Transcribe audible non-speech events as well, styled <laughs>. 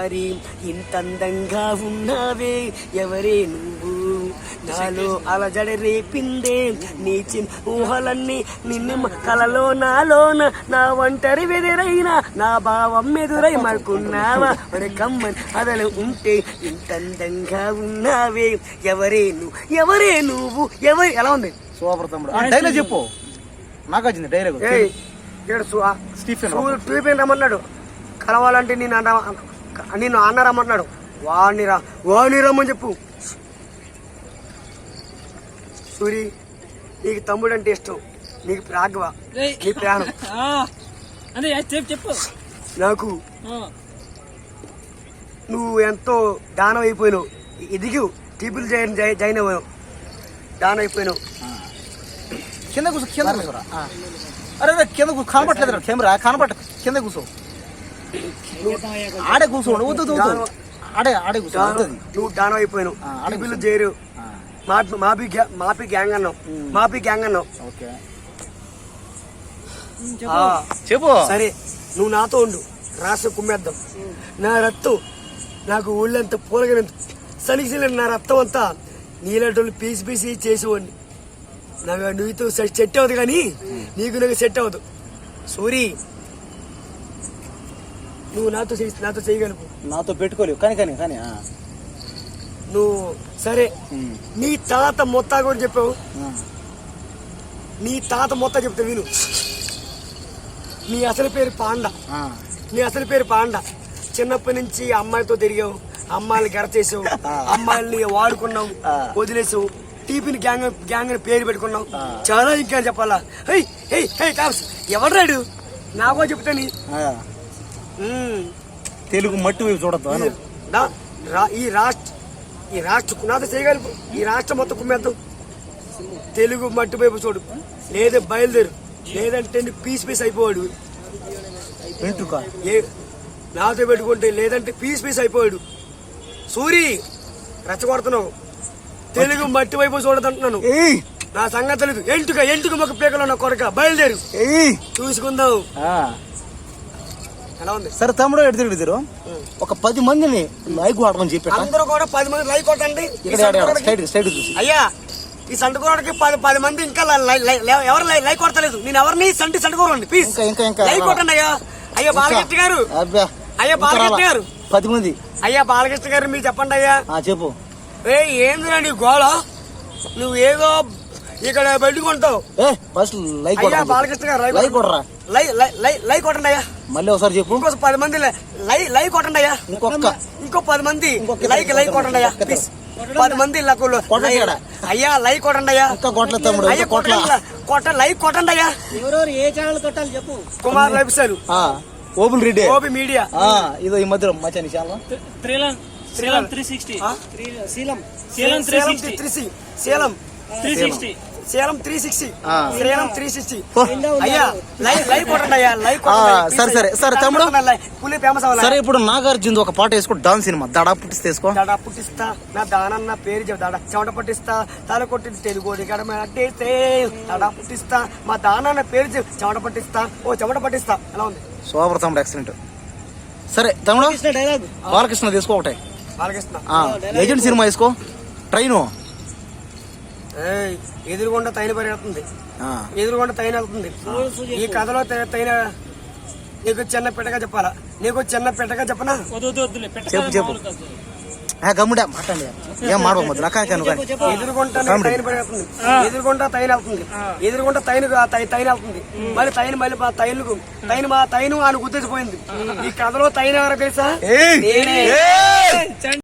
మరి ఇంత అందంగా ఉన్నావే ఎవరే నువ్వు? నాలో అలజడి రేపిందే నీ చిన్న ఊహలన్నీ నిన్ను కలలో నాలోన నా ఒంటరి వెదురైనా నా భావం ఎదురై మరుకున్నావా? మరి కమ్మని అదలు ఉంటే ఇంత అందంగా ఉన్నావే ఎవరే నువ్వు ఎవరే నువ్వు? ఎవరు ఎలా ఉంది? సూపర్ తమ్ముడు. డైలాగ్ చెప్పు. నాకు వచ్చింది డైలాగ్. స్టీఫెన్ రమ్మన్నాడు. కలవాలంటే నేను నిన్ను అన్న రమ్మన్నాడు వాడిని రా వాడిని రమ్మని చెప్పు. సూరి నీకు తమ్ముడు అంటే ఇష్టం. నీకు రాఘవ రేయ్. నీ ప్రాణం. చెప్పు నాకు నువ్వు ఎంతో దానం అయిపోయినావు. ఎదిగి టీపులు జాయిన్ జాయిన్ అవ్వను. దానం అయిపోయినావు. కింద కూర్చో కింద కూర్చోరా. అరే కింద కూర్చో కనపట్లేదు కెమెరా కనపట్ట కింద కూర్చో. ఆడే కూర్చో వద్దు ఆడే ఆడే కూర్చో దానం వద్దు. నువ్వు ఆ, ఆడ టీపులు చేరు మాపి మాపి గ్యాంగ్ అన్నావు. మాపి గ్యాంగ్ అన్నావు. చెప్పు. సరే నువ్వు నాతో ఉండు. రాష్ట్ర కుమ్మేద్దాం. నా రక్తం నాకు ఊళ్ళంత పూలగినంత సలిగిసిన నా రక్తం అంతా నీలాంటి పీసి పీసి చేసేవాడిని. నాకు నువ్వుతో సెట్ సెట్ అవ్వదు కానీ నీకు నాకు సెట్ అవ్వదు. సూరి నువ్వు నాతో నాతో చేయగలవు నాతో పెట్టుకోలేవు. కానీ కానీ కానీ. నువ్వు సరే. నీ తాత మొత్తా కూడా చెప్పావు. నీ తాత మొత్తా చెప్తా విను. నీ అసలు పేరు పాండ. నీ అసలు పేరు పాండ. చిన్నప్పటి నుంచి అమ్మాయితో తిరిగావు. అమ్మాయిని గర చేసావు. <laughs> అమ్మాయిల్ని వాడుకున్నావు. వదిలేసావు. టీపీని గ్యాంగ్ గ్యాంగ్ పేరు పెట్టుకున్నావు. చాలా ఇంకా చెప్పాలా? హై హై హై కాప్స్ ఎవడ్రాడు? నాకో చెప్తాని. తెలుగు మట్టి వైపు చూడద్దు. ఈ రాష్ట్ర ఈ రాష్ట్ర నాతో చేయగలవు ఈ రాష్ట్రం మొత్తం కుమ్మేద్దాం. తెలుగు మట్టి వైపు చూడు. లేదా బయలుదేరు. లేదంటే పీస్ పీస్ అయిపోవాడు ఏ నాతో పెట్టుకుంటే లేదంటే పీస్ పీస్ అయిపోయాడు. సూరి రెచ్చగొడుతున్నావు. తెలుగు మట్టి వైపు చూడదంటున్నాను. నా సంగతి తెలియదు ఎంటుక ఎంటుక మొక్క పీకలో నా కొరక. బయలుదేరు. చూసుకుందాం. సరే తమ్ముడు ఎటు తిరుగుతారు ఒక పది మందిని లైక్ వాడమని చెప్పి అందరూ కూడా పది మంది లైక్ కొట్టండి. సైడ్ సైడ్ చూసి. అయ్యా ఈ సంటకూరకి పది పది మంది ఇంకా ఎవరు లైక్ కొడతలేదు నేను ఎవరిని సంటి సంటకూరండి ప్లీజ్ ఇంకా ఇంకా లైక్ కొట్టండి అయ్యా. అయ్యా బాలకృష్ణ గారు. అయ్యా బాలకృష్ణ? గారు. పది మంది. అయ్యా బాలకృష్ణ గారు మీరు చెప్పండి అయ్యా. ఆ చెప్పు. ఏ ఏందిరా నీ గోళ నువ్వు ఇక్కడ పెట్టుకుంటావు ఏ ఫస్ట్ లైక్ అయ్యా బాలకృష్ణ గారు లైక్ కొడరా లై లై- లై లైక్ కొట్టండి అయ్యా. మళ్ళీ ఒకసారి చెప్పు. ఇంకో పది మంది లై- లై లైక్ కొట్టండి అయ్యా. ఇంకొక ఇంకో పది మంది లైక్ లైక్ కొట్టండి అయ్యా ప్లీజ్ పది మంది లైక్ కొట్టండి ఇక్కడ. అయ్యా లైక్ కొట్టండి అయ్యా. కొట్ల తమ్ముడు అయ్యా కొట్ల. కొట్ట లైక్ కొట్టండి అయ్యా. ఎవరెవరు ఏ ఛానల్ కొట్టాలి చెప్పు. కుమార్ లైఫ్ స్టైల్ ఆ, ఓపెన్ రెడీ ఓబి మీడియా. ఆ, ఇదో ఈ మధ్యలో మచ్చని ఛానల్ త్రీలం శ్రీలం త్రీ సిక్స్టీ? శీలం శీలం three sixty three three sixty Salem three sixty. సేలం త్రీ సిక్స్టీ. అయ్యా కొట్టండి అయ్యా ఆ, సరే, సరే, సరే, తమ్ముడు. పులి ఫేమస్ అవ్వాలి? సరే ఇప్పుడు నాగార్జున ఒక పాట వేసుకో డాన్స్ సినిమా. దడా పుట్టిస్తే వేసుకో. దడ పుట్టిస్తా నా దానన్న పేరు చెప్ దడ చెమట పట్టిస్తా తల కొట్టి తెలుగు గడమ అట్టేస్తే దడ పుట్టిస్తా మా దానన్న పేరు చెప్ చెమట పట్టిస్తా ఓ చెమట పట్టిస్తా. ఎలా ఉంది? సూపర్ తమ్ముడు ఎక్సలెంట్ సరే తమ్ముడు డైలాగ్ బాలకృష్ణ తీసుకో ఒకటే. బాలకృష్ణ. ఆ, ఏజెంట్ సినిమా వేసుకో. ట్రైను. ఎదురుగుండా తైన పరిగెడుతుంది. ఆ, ఎదురుగుండా తైన వెళ్తుంది. ఈ కథలో తైన నీకు చిన్న పెట్టగా చెప్పాలా? నీకు చిన్న పెట్టగా చెప్పనా? చెప్పు, చెప్పు. ఆ, గమ్ముడా మాట్లాడి ఏం కానీ ఎదురుగుంట కామెడీ. తైన పరిగెడుతుంది. ఎదురుగుంట తైన వెళ్తుంది. ఎదురుగుంట తైన తైన వెళ్తుంది. మరి తైన మళ్ళీ మా తైనుకు. తైన మా తైను అని గుర్తించిపోయింది ఈ కథలో తైన ఎవరో తెలుసా? ఏయ్! నేనే. ఏయ్!